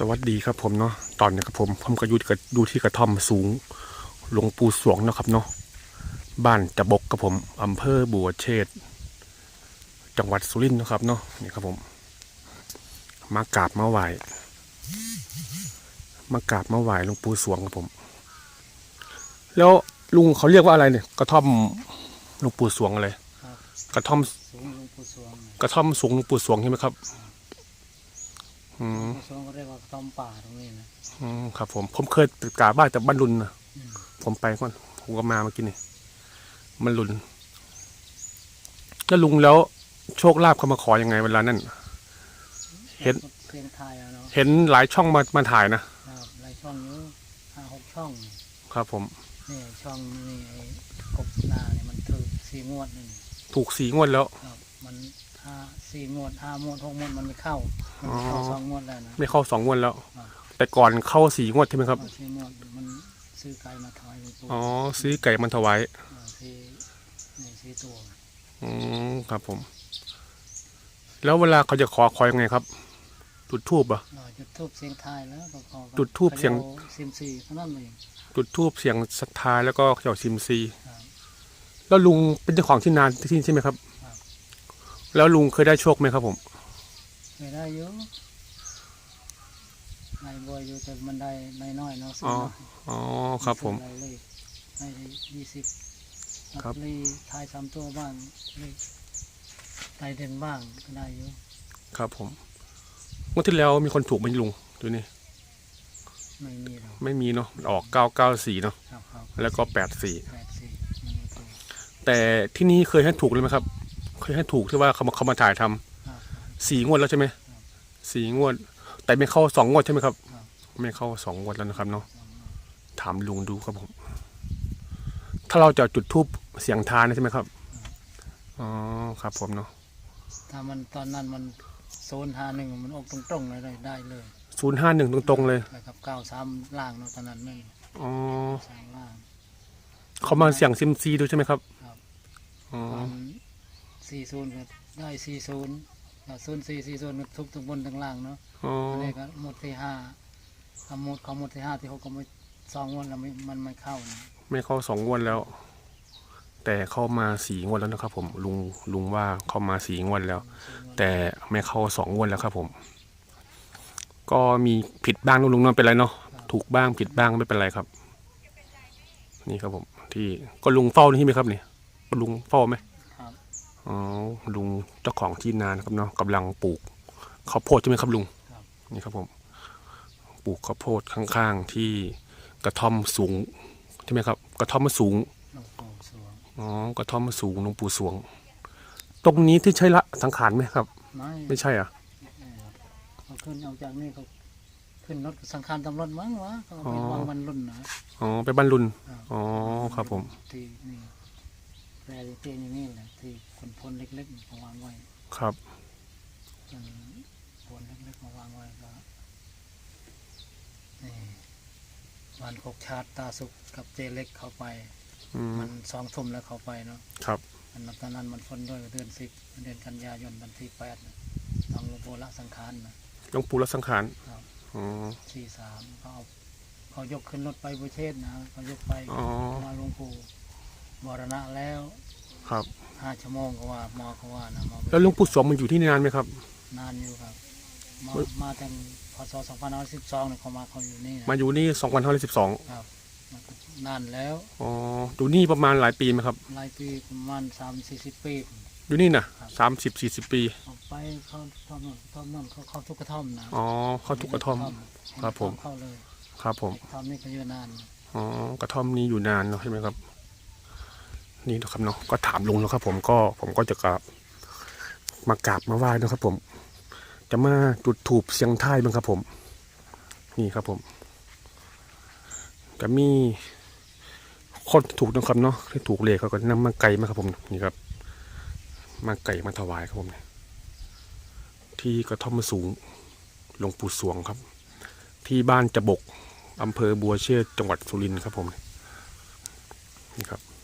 สวัสดีครับผมเนาะตอนนี้ครับผมผมก็อยู่กับดูที่กระท่อมสูงหลวงปู่สวงเนาะครับเนาะบ้านจะบกครับผมอำเภอบัวเชษจังหวัดสุรินทร์เนาะครับเนาะนี่ครับผม มากราบมาไหว้มากราบมาไหว้หลวงปู่สวงครับผม แล้วลุงเขาเรียกว่าอะไรเนี่ย กระท่อมหลวงปู่สวงอะไรครับกระท่อมสูงหลวงปู่สวงกระท่อมสูงหลวงปู่สวงใช่ไหมครับ อืมปู่สวงก็เรียกว่าต้อมป่าตรงนี้นะอืมครับ ผม ผมเคยไปกราบบ้านแต่บ้านรุนนะอืมผมไปก่อนผมก็มาเมื่อกี้นี่มันรุนแล้วลุงแล้วโชคลาภเขามาขอยังไงเวลานั้น เห็นเสียงไทายอะเนาะเห็นหลายช่องมามาถ่ายนะครับหลายช่องอยู่ห้าหกช่องครับ ผม นี่ช่องนี่ไอ้กบนาเนี่ยมันถูกสี่งวดนี่ถูกสีงวดแล้ว ครับมัน ห้าสี่งวดห้างวดหกงวดมันไม่เข้ามันเข้าอ๋อสองงวดแล้วนะไม่เข้าสองงวดแล้วครับแต่ก่อนเข้าสีงวดใช่ไหมครับเอาสี่งวดมันซื้อไก่มาถวายหลวงปู่อ๋อซื้อไก่มันถวายาสี่นี่สี่ตัวอืมครับผม แล้วเวลาเขาจะขอขอยังไงครับ จุดทูบอะเราจุดทูบเสียงไทายแล้วก็ขอจุดธูปเสียงซิมซีเท่านั้นเองจุดทูบเสียงศรัทธาแล้วก็เจ้าซิมซีครับแล้วลุงเป็นเจ้าของที่นานที่นี่ใช่ไหมครับครับ แล้วลุงเคยได้โชคไหมครับผม เคยได้อยู่นายบัวอยู่แต่มันได้น้อยๆเนาะซื้อ๋อเนาะอ๋อครับผมซื้อได้เลขได้ยี่สิบครับเลขทายสามตัวบ้างเลขทายเด่นบ้างก็ได้อยู่ครับผมงวดที่แล้วมีคนถูกไหมลุงดูนี่ไม่มีหรอกไม่มีเนาะออกเก้าเก้าสี่เนาะครับครับแล้วก็แปดสี่แปดสี่มันไม่ถูกแต่ที่นี่เคยให้ถูกเลยไหมครับ เคยให้ถูกที่ว่าเขามาเขามาถ่ายทำครับสี่งวดแล้วใช่ไหมครับสี่งวด แต่ไม่เข้าสองงวดใช่ไหมครับครับ ไม่เข้าสองงวดแล้วนะครับเนาะถามลุงดูครับผมถ้าเราจะจุดทูบเสียงทานนะใช่ไหมครับอ๋อครับ ผมเนาะถ้ามันตอนนั้นมันโซนหาหนึ่งมันออกตรงๆเลยได้ได้เลยศูนย์ห้าหนึ่งตรงๆเลยไปกับเก้าสามล่างเนาะตอนนั้นนั่นอ๋อสามล่างเขามาเสียงซิมซีดูใช่ไหมครับครับอ๋อตอน สี่ศูนย์ก็ได้สี่ศูนย์ศูนย์สี่สี่ศูนย์ทุกทั้งบนทั้งล่างเนาะอ๋ออันนี้ก็หมดที่ห้าคำหมดเขาหมดที่ห้าที่เขาก็ไม่สองงวันแล้วไม่มันไม่เข้านะไม่เข้าสองงวดแล้ว แต่เข้ามาสี่งวดแล้วนะครับ ผมลุงลุงว่าเข้ามาสี่งวดแล้ว แต่ไม่เข้าสองงวดแล้วครับ ผม ก็มีผิดบ้างนะลุงเนาะเป็นไรเนาะถูกบ้างผิดบ้างไม่เป็นไรครับ นี่ครับผม ที่ก็ลุงเฝ้านี่ใช่ไหมครับเนี่ยก็ลุงเฝ้าไหมครับ อ๋อลุงเจ้าของที่นานะครับเนาะกำลังปลูกข้าวโพดใช่ไหมครับลุงครับนี่ครับผมปลูกข้าวโพดข้างๆที่กระท่อมสูงใช่ไหมครับ กระท่อมมันสูงหลวงปู่สวงอ๋อกระท่อมมันสูงหลวงปู่สวง ตรงนี้ที่ใช่ละสังขารไหมครับ ไม่ไม่ใช่อะเออเขาขึ้นออกจากนี่เขาขึ้นรถสังขารตำรวจมั้งวะเขาเอาไปอ๋อวางมันรุ่นนะอ๋อไปบ้านรุนครับอ๋อครับผมที่นี่ แปลเตียงอย่างนี้แหละที่คนพลเล็กๆเขาวางไว้ครับคนพลเล็กๆเขาวางไว้ก็นี่วันกกชาติตาสุกกับเจเล็กเข้าไป อืมมันสองทุ่มแล้วเข้าไปเนาะครับอันนั้นตอนนั้นมันฝนด้วยเดือนสิบเดือนกันยายนวันที่แปดน่ะต้องหลวงปู่ละสังขารนะหลวงปู่ละสังขารครับอ๋อ สี่สามเขาเอาเขายกขึ้นรถไปบุเทศนะเขายกไปอ๋อ มาหลวงปู่ มรณะแล้วครับ ห้าชั่วโมงก็ว่าหมอเขาว่านะหมอแล้วหลวงปู่สวงมันอยู่ที่นี่นานไหมครับ นานอยู่ครับมามาแต่พศสองพันห้าร้อยสิบสองเนี่ยเขามาเขาอยู่นี่นะมาอยู่นี่2512ครับนานแล้วอ๋ออยู่นี่ประมาณหลายปีไหมครับ หลายปีประมาณสามสี่สิบปี อยู่นี่นะครับสามสิบสี่สิบปี ออกไปเขาทอมนนทอมนนเขาเข้าทุกกระท่อมนะอ๋อเข้าทุกกระท่อม ครับผม เข้าเลยครับผมกระท่อมนี่ก็อยู่นาน อ๋อกระท่อมนี้อยู่นานเนาะใช่ไหมครับ นี่นะครับเนาะก็ถามลุงแล้วครับ ผมก็ผมก็จะกราบมากราบมาไหว้นะครับ ผม จะมาจุดถูบเสียงท้ายบ้างครับ ผม นี่ครับผมจะมีคนถูกนะครับเนาะที่ถูกเลขเขาก็นำมาไก่มาครับผมนี่ครับ มาไก่มาถวายครับผมที่กระท่อมสูงหลวงปู่สวงครับ ที่บ้านจบกอำเภอบัวเชษจังหวัดสุรินทร์ครับผมนี่ครับ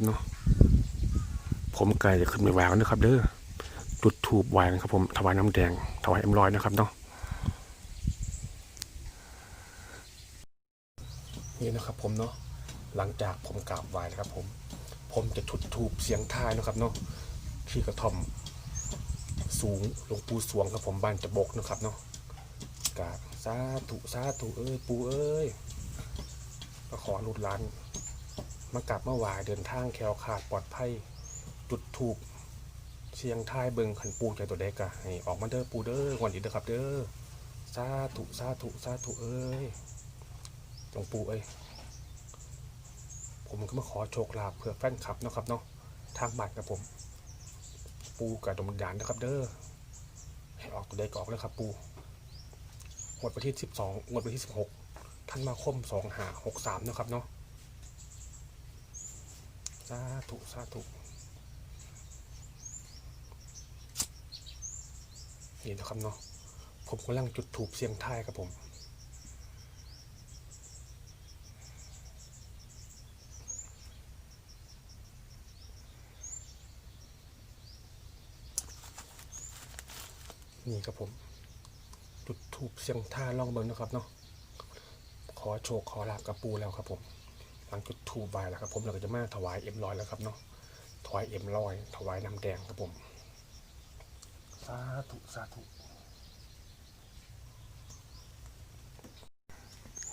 นะครับเนาะผมไก่จะขึ้นไปวางนะครับ เด้อจุดถูบวนะครับผมถวายน้ำแดงถวายเอ็มร้อยนะครับเนาะนี่นะครับผมเนาะหลังจากผมกราบไหว้นะครับ ผม ผมจะจุดถูบเสียงทายนะครับเนาะที่กระท่อมสูงหลวงปู่สวงครับผมบ้านจะบกนะครับเนาะกราบสาธุสาธุเอ้ย ปู่เอ้ยก็ขอหลุดล้าน มากราบมาไหวเดินทางแคล้วขาดปลอดภัยจุดถูกเสียงทายเบิงขันปูใจตัวเด็กอะให้ออกมาเด้อปูเด้อวันนี้เด้อครับเด้อสาธุสาธุสาธุเอ้ยหลวงปูเอ้ยผมก็มาขอโชคลาภเพื่อแฟนคลับเนาะครับเนาะทางบัตรกับผม ปูกับดวงวิญญาณนะครับเด้อให้ออกตัวเด็กออกเลยครับปูงวดวันที่สิบสองงวดวันที่สิบหกท่านมาคมสองหาหกสามนะครับเนาะ สาธุสาธุนี่นะครับเนาะผมกำลังจุดถูปเสียงทายครับผมนี่ครับผม จุดถูปเสียงท่ายลองเบิงนะครับเนาะขอโชคขอลาบกับปูแล้วครับผม หลังจุดทูบใบแล้วครับผมเราก็จะมาถวายเอ็มลอยแล้วครับเนาะถวายเอ็มลอยถวายน้ำแดงครับผมสาธุสาธุ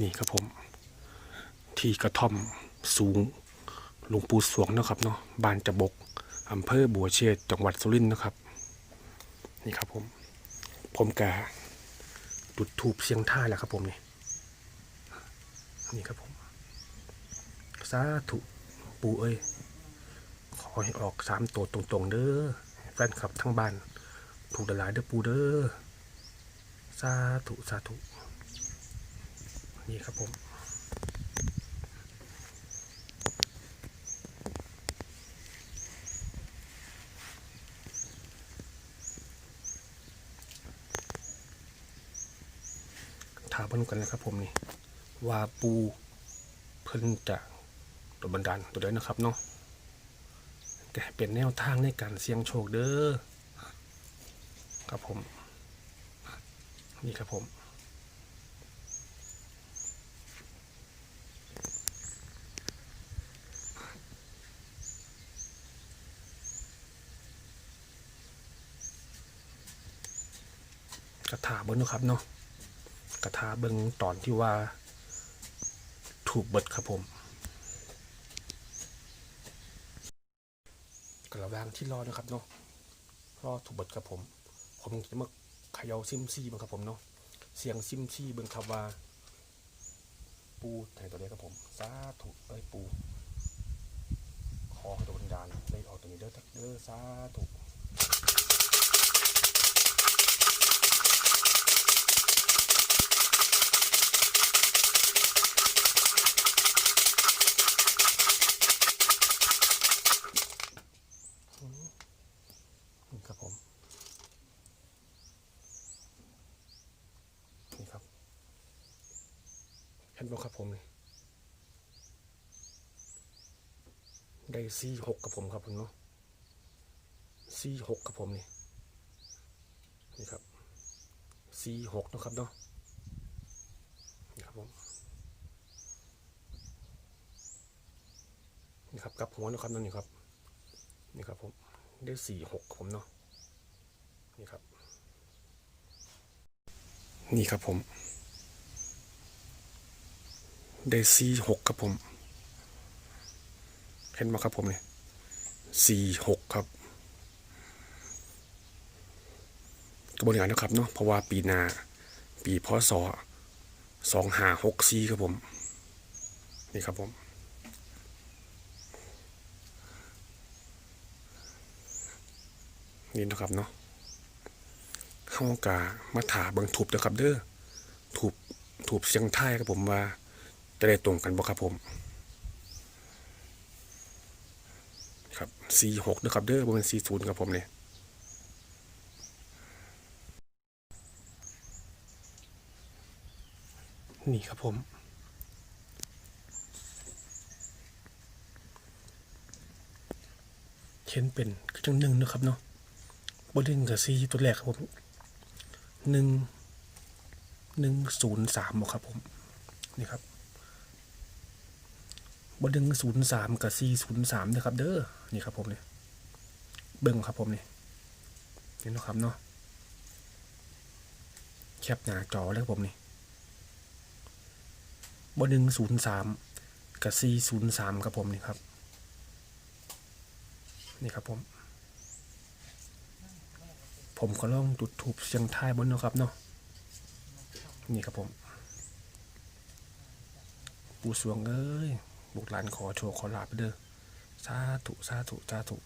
นี่ครับผม ที่กระท่อมสูงหลวงปู่สวงนะครับเนาะบ้านจะบกอำเภอบัวเชษจังหวัดสุรินทร์นะครับ นี่ครับผม ผมกะจุดทูบเสียงท่ายแล้วครับผมนี่นี่ครับผม สาธุปู่เอ้ย ขอให้ออกสามตัวตรงๆ เด้อแฟนคลับทั้งบ้าน ถูกดลายเด้อปู่เด้อสาธุสาธุนี่ครับผมถามเพิ่นกันนะครับผมนี่ว่าปูเพิ่นจะ ตัวบันดาลตัวใดนะครับเนาะแต่เป็นแนวทางในการเสี่ยงโชคเด้อครับผม นี่ครับผมกระถาเบิ้งนะครับเนาะกระถาเบิ้งตอนที่ว่าถูกเบิดครับผมกระวางที่รอนะครับเนาะรอถูกบดครับผม ผมจะมาเขย่าซิมซี่บ้างครับผมเนาะเสียงซิมซี่เบิ้งครับว่า ปูแหนตัวนี้ครับผมสาธุเอ้ยปูขอให้โดนดานได้ออกตัวนี้เด้อเด้อสาธุ นี่ครับผม นี่ครับ เห็นบ่ ครับผม ได้ซีหกกับผมครับผมเนาะซีหกกับผมนี่นี่ครับซีหกนะครับเนาะนี่ครับผมนี่ครับกับหัวนะครับนั่นนี่ครับนี่ครับผมได้สี่หกผมเนาะนี่ครับ นี่ครับผม ได้สี่หกครับผม เห็นไหมครับผมเนี่ยสี่หกครับกระบวนการนะครับเนาะเพราะว่าปีนาปีพศสองห้าหกสี่ครับผม นี่ครับผมนี่นะครับเนาะเข้ากามาถาบังถูบเด้อครับเด้อถูบถูบเสียงไทายครับผมว่า จะได้ตรงกันบ่ครับผมครับสี่หกนะครับเด้อบ่เป็นสี่ศูนย์ครับผมเนี่ยนี่ครับผมเห็นเป็นคือจังหนึ่งนะครับเนาะบนหนึ่งกับซีตัวแรกครับผมหนึ่งหนึ่งศูนย์สามครับผม นี่ครับ บดึงศูนย์สามกับซีศูนย์สามนะครับ เด้อนี่ครับผมเนี่ยเบิ้งครับผมนี่นี่นะครับเนาะแคปหน้าจอแล้วครับผมนี่บนหนึ่งศูนย์สามกับซีศูนย์สามครับผมนี่ครับ นี่ครับผม ผมก็ลองจุดถูกเสียงท้ายบนเนาะครับเนาะนี่ครับผม ปูสวงเอ้ย บุกหลานขอโชว์ขอลาบไปเด้อสาธุสาธุสาธุ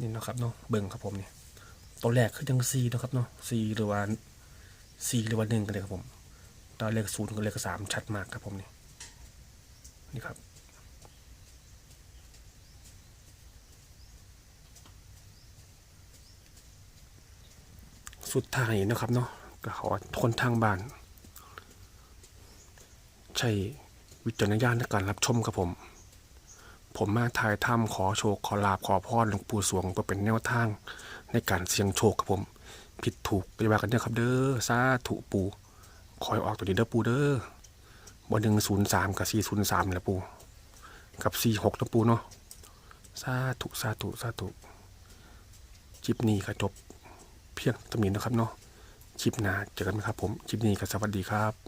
นี่นะครับเนาะเบิ่งครับผมนี่ตัวแรกคือยังซีนะครับเนาะซีหรือว่าซีหรือว่าหนึ่งกันเลยครับผมตอนเลขศูนย์กับเลขสามชัดมากครับผมนี่นี่ครับสุดท้ายนะครับเนาะก็ขอคนทางบ้าน ใช้ วิจารณญาณในการรับชมครับผม ผมมาถ่ายทำขอโชค ขอลาบขอพรหลวงปู่สวงเพื่อเป็นแนวทางในการเสี่ยงโชคครับผม ผิดถูกไปว่ากันเด้อครับเด้อสาธุปูคอยออกตัวนี้เด้อปูเด้อบนหนึ่งศูนย์สามกับสี่ศูนย์สามแหละปู กับสี่หกนะปูเนาะสาธุสาธุสาธุจิบนี้ก็จบเพียงตรงนี้นะครับเนาะคลิปหน้าเจอกันไหมครับผมคลิปนี้ก็สวัสดีครับ